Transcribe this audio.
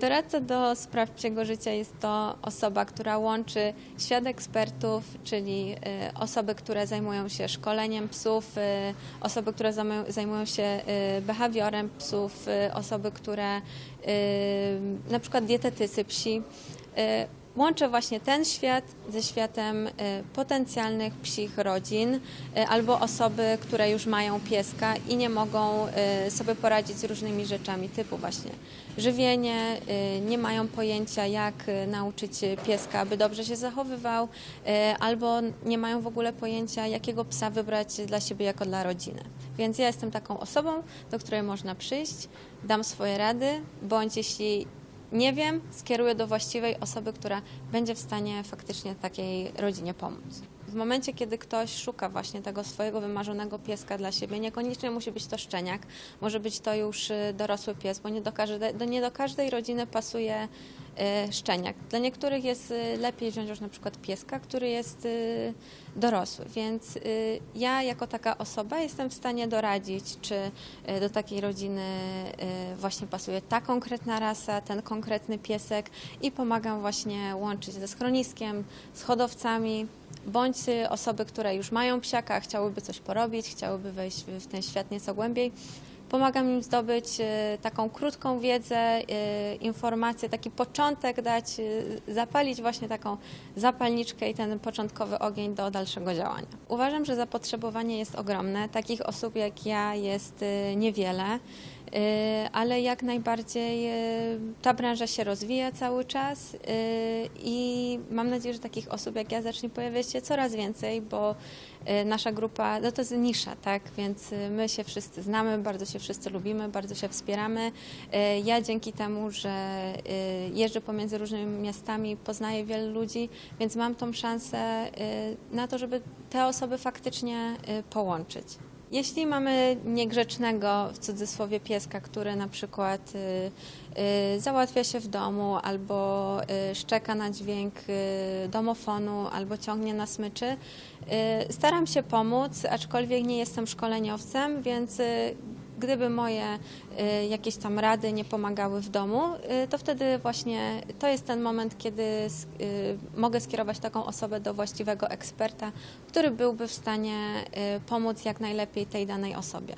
Doradca do spraw psiego życia jest to osoba, która łączy świat ekspertów, czyli y, osoby, które zajmują się szkoleniem psów, y, osoby, które zajmują- się y, behawiorem psów, osoby, które na przykład dietetycy psi. Łączę właśnie ten świat ze światem y, potencjalnych psich rodzin y, albo osoby, które już mają pieska i nie mogą y, sobie poradzić z różnymi rzeczami, typu właśnie żywienie, nie mają pojęcia, jak nauczyć pieska, aby dobrze się zachowywał, albo nie mają w ogóle pojęcia, jakiego psa wybrać dla siebie jako dla rodziny. Więc ja jestem taką osobą, do której można przyjść, dam swoje rady, bądź jeśli nie wiem, skieruję do właściwej osoby, która będzie w stanie faktycznie takiej rodzinie pomóc. W momencie, kiedy ktoś szuka właśnie tego swojego wymarzonego pieska dla siebie, niekoniecznie musi być to szczeniak, może być to już y, dorosły pies, bo nie do każdej, do, nie do każdej rodziny pasuje y, szczeniak. Dla niektórych jest y, lepiej wziąć już na przykład pieska, który jest dorosły, więc ja jako taka osoba jestem w stanie doradzić, czy do takiej rodziny właśnie pasuje ta konkretna rasa, ten konkretny piesek i pomagam właśnie łączyć ze schroniskiem, z hodowcami, bądź osoby, które już mają psiaka, chciałyby coś porobić, chciałyby wejść w ten świat nieco głębiej. Pomagam im zdobyć y, taką krótką wiedzę, y, informację, taki początek dać, y, zapalić właśnie taką zapalniczkę i ten początkowy ogień do dalszego działania. Uważam, że zapotrzebowanie jest ogromne. Takich osób jak ja jest niewiele. Y, ale jak najbardziej y, ta branża się rozwija cały czas y, i mam nadzieję, że takich osób jak ja zacznie pojawiać się coraz więcej, bo nasza grupa, no to jest nisza, tak, więc my się wszyscy znamy, bardzo się wszyscy lubimy, bardzo się wspieramy. Ja dzięki temu, że jeżdżę pomiędzy różnymi miastami, poznaję wielu ludzi, więc mam tą szansę na to, żeby te osoby faktycznie połączyć. Jeśli mamy niegrzecznego w cudzysłowie pieska, który na przykład y, y, załatwia się w domu albo y, szczeka na dźwięk domofonu albo ciągnie na smyczy, staram się pomóc, aczkolwiek nie jestem szkoleniowcem, więc gdyby moje y, jakieś tam rady nie pomagały w domu, y, to wtedy właśnie to jest ten moment, kiedy y, mogę skierować taką osobę do właściwego eksperta, który byłby w stanie pomóc jak najlepiej tej danej osobie.